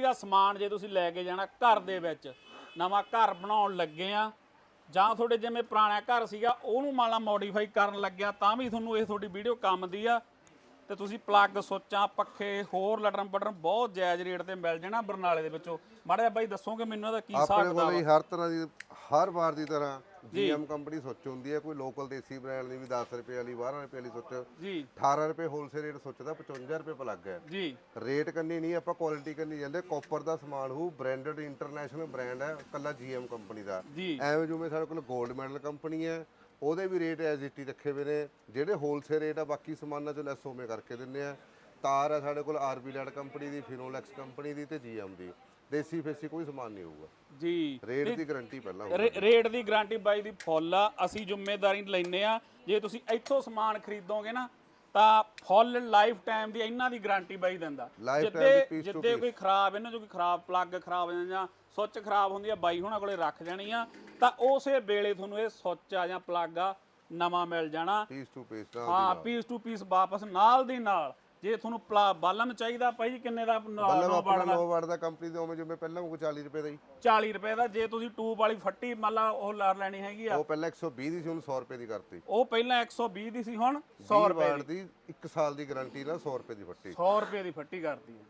ਦਾ ਸਮਾਨ ਜੇ ਤੁਸੀਂ ਲੈ ਕੇ ਜਾਣਾ ਘਰ ਦੇ ਵਿੱਚ, ਨਵਾਂ ਘਰ ਬਣਾਉਣ ਲੱਗੇ ਆ, ਜਾਂ ਤੁਹਾਡੇ ਜਿਵੇਂ ਪੁਰਾਣਾ ਘਰ ਸੀਗਾ, ਉਹਨੂੰ ਮਾਲਾ ਮੋਡੀਫਾਈ ਕਰਨ ਲੱਗਿਆ, ਤਾਂ ਵੀ ਤੁਹਾਨੂੰ ਇਹ ਤੁਹਾਡੀ ਵੀਡੀਓ ਕੰਮ ਦੀ ਆ। ਤੇ ਤੁਸੀਂ ਪਲੱਗ ਸੋਚਾਂ ਪੱਖੇ ਹੋਰ ਲਟਰਮ ਪਟਰਮ ਬਹੁਤ ਜਾਇਜ਼ ਰੇਟ ਤੇ ਮਿਲ ਜਾਣਾ ਬਰਨਾਲੇ ਦੇ ਵਿੱਚੋਂ। ਮਾੜਾ ਬਾਈ ਦੱਸੋਗੇ ਮੈਨੂੰ ਇਹਦਾ ਕੀ ਹਿਸਾਬ ਆਪਣੇ ਕਿਤਾਬ ਕੋਲ? ਹੀ ਹਰ ਤਰ੍ਹਾਂ ਦੀ ਹਰ ਵਾਰ ਦੀ ਤਰ੍ਹਾਂ ਜੀਐਮ ਕੰਪਨੀ ਸੋਚ ਹੁੰਦੀ ਹੈ ਕੋਈ ਲੋਕਲ ਦੇਸੀ ਬ੍ਰਾਂਡ ਦੀ ਵੀ 10 ਰੁਪਏ ਵਾਲੀ 12 ਰੁਪਏ ਵਾਲੀ ਸੋਚ। ਜੀ। 18 ਰੁਪਏ ਹੋਲਸੇਲ ਰੇਟ ਸੋਚਦਾ 55 ਰੁਪਏ ਪਲੱਗ ਹੈ। ਜੀ। ਰੇਟ ਕੰਨੀ ਨਹੀਂ ਆਪਾਂ ਕੁਆਲਿਟੀ ਕੰਨੀ ਜਾਂਦੇ ਕਾਪਰ ਦਾ ਸਮਾਨ ਹੋ ਬ੍ਰਾਂਡਡ ਇੰਟਰਨੈਸ਼ਨਲ ਬ੍ਰਾਂਡ ਹੈ ਕੱਲਾ ਜੀਐਮ ਕੰਪਨੀ ਦਾ। ਜੀ। ਐਵੇਂ ਜਿਵੇਂ ਸਾਡੇ ਕੋਲ 골ਡ ਮੈਡਲ ਕੰਪਨੀ ਹੈ ਉਹਦੇ ਵੀ ਰੇਟ ਐਜ਼ ਇਟ ਹੀ ਰੱਖੇ ਹੋਏ ਨੇ ਜਿਹੜੇ ਹੋਲਸੇਲ ਰੇਟ ਆ ਬਾਕੀ ਸਮਾਨਾਂ ਚੋਂ ਲੈਸ ਉਵੇਂ ਕਰਕੇ ਦਿੰਦੇ ਆ। ਤਾਰ ਹੈ ਸਾਡੇ ਕੋਲ ਆਰਬੀ ਲੈਡ ਕੰਪਨੀ ਦੀ ਫਿਨੋਲੈਕਸ ਕੰਪਨੀ ਦੀ ਤੇ ਜੀਐਮ ਦੀ। ਦੇਸੀ ਫੇਸੀ ਕੋਈ ਸਮਾਨ ਨਹੀਂ ਹੋਊਗਾ। ਜੀ। ਰੇਟ ਦੀ ਗਾਰੰਟੀ ਪਹਿਲਾਂ ਹੋਊਗੀ। ਰੇਟ ਦੀ ਗਾਰੰਟੀ ਬਾਈ ਦੀ ਫੁੱਲ ਆ ਅਸੀਂ ਜ਼ਿੰਮੇਵਾਰੀ ਲੈਨੇ ਆ। ਜੇ ਤੁਸੀਂ ਇੱਥੋਂ ਸਮਾਨ ਖਰੀਦੋਗੇ ਨਾ ਤਾਂ ਫੁੱਲ ਲਾਈਫ ਟਾਈਮ ਦੀ ਇਹਨਾਂ ਦੀ ਗਾਰੰਟੀ ਬਾਈ ਦਿੰਦਾ। Lifetime ਜਿੱਦੇ ਦੀ piece to ਜਿੱਦੇ ਕੋਈ ਖਰਾਬ ਇਹਨਾਂ ਚੋਂ ਕੋਈ ਖਰਾਬ ਪਲੱਗ ਖਰਾਬ ਹੋ ਜਾਂਦਾ ਜਾਂ ਸੁੱਚ ਖਰਾਬ ਹੁੰਦੀ ਆ ਬਾਈ ਹੁਣਾਂ ਕੋਲੇ ਰੱਖ ਜਾਣੀ ਆ ਤਾਂ ਉਸੇ ਵੇਲੇ ਤੁਹਾਨੂੰ ਇਹ ਸੁੱਚ ਆ ਜਾਂ ਪਲੱਗ ਆ ਨਵਾਂ ਮਿਲ ਜਾਣਾ। ਪੀਸ ਟੂ ਪੀਸ ਹਾਂ ਪੀਸ ਟੂ ਪੀਸ ਵਾਪਸ ਨਾਲ ਦੀ ਨਾਲ ਜੇ ਤੁਹਾਨੂੰ ਪਲਾ- ਬਾਲਮ ਚਾਹੀਦਾ ਭਾਈ ਜੀ ਕਿੰਨੇ ਦਾ ਮਤਲਬ ਨੋ ਆਪਣਾ 9 ਵਾਟ ਦਾ? ਕੰਪਨੀ ਦੇ ਉਵੇਂ ਜਿਵੇਂ ਪਹਿਲਾਂ ਉਹ 40 ਰੁਪਏ ਦਾ ਹੀ। 40 ਰੁਪਏ ਦਾ ਜੇ ਤੁਸੀਂ ਟੂਬ ਵਾਲੀ ਫੱਟੀ ਮੰਨ ਲਾ ਉਹ ਲਾਰ ਲੈਣੀ ਹੈਗੀ ਆ। ਉਹ ਪਹਿਲਾਂ 120 ਦੀ ਸੀ ਹੁਣ 100 ਰੁਪਏ ਦੀ ਕਰਤੀ। ਉਹ ਪਹਿਲਾਂ 120 ਦੀ ਸੀ ਹੁਣ 100 100 ਰੁਪਏ ਦੀ। 1 ਸਾਲ ਦੀ ਗਾਰੰਟੀ ਨਾਲ 100 ਰੁਪਏ ਦੀ ਫੱਟੀ। 100 ਰੁਪਏ ਦੀ ਫੱਟੀ ਕਰਦੀ ਹੈ